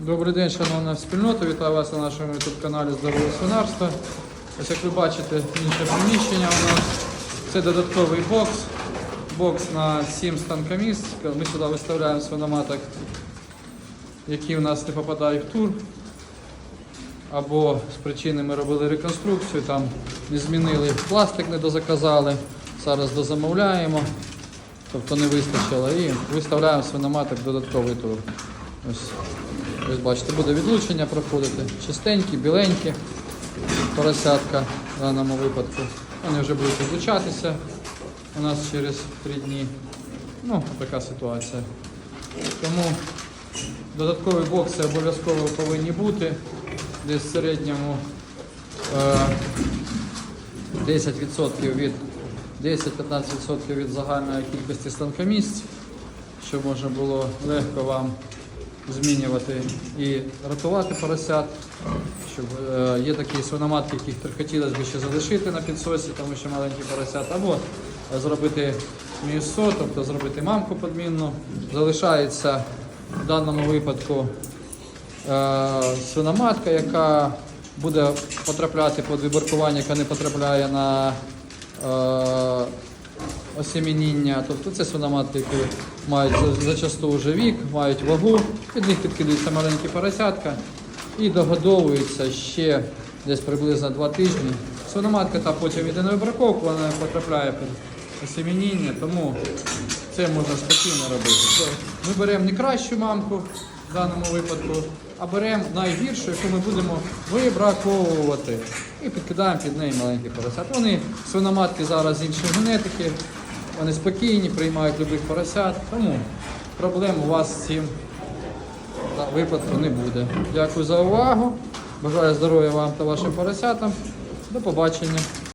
Добрий день, шановна спільнота. Вітаю вас на нашому youtube каналі Здорове свинарство. Ось як ви бачите, інше приміщення у нас. Це додатковий бокс. Бокс на 7 станкомісць. Ми сюди виставляємо свиноматок, які у нас не попадають в тур. Або з причини ми робили реконструкцію, там не змінили пластик, не дозаказали. Зараз дозамовляємо, тобто не вистачило. І виставляємо свиноматок додатковий тур. Ось, ось бачите, буде відлучення проходити. Чистенькі, біленькі поросятка в даному випадку. Вони вже будуть відлучатися у нас через три дні. Ну, така ситуація. Тому додаткові бокси обов'язково повинні бути. Десь в середньому е, 10% від 10-15% від загальної кількості станкомісць, щоб можна було легко вам змінювати і рятувати поросят. Щоб, е, є такі свиноматки, яких хотілося б ще залишити на підсосі, тому що маленькі поросят, або зробити міссо, тобто зробити мамку подмінну. Залишається в даному випадку е, свиноматка, яка буде потрапляти під виборкування, яка не потрапляє на е, осемініння. Тобто це свиноматки, які мають зачасту вже вік, мають вагу, від них підкидаються маленькі поросятка і догодовуються ще десь приблизно 2 тижні. Свиноматка та потім йде на вибраковку, вона потрапляє під осемініння, тому це можна спокійно робити. Ми беремо не кращу мамку в даному випадку, а беремо найгіршу, яку ми будемо вибраковувати. І підкидаємо під неї маленькі поросят. Вони свиноматки зараз інші генетики, вони спокійні, приймають любих поросят, тому проблем у вас з цим випадку не буде. Дякую за увагу. Бажаю здоров'я вам та вашим поросятам. До побачення.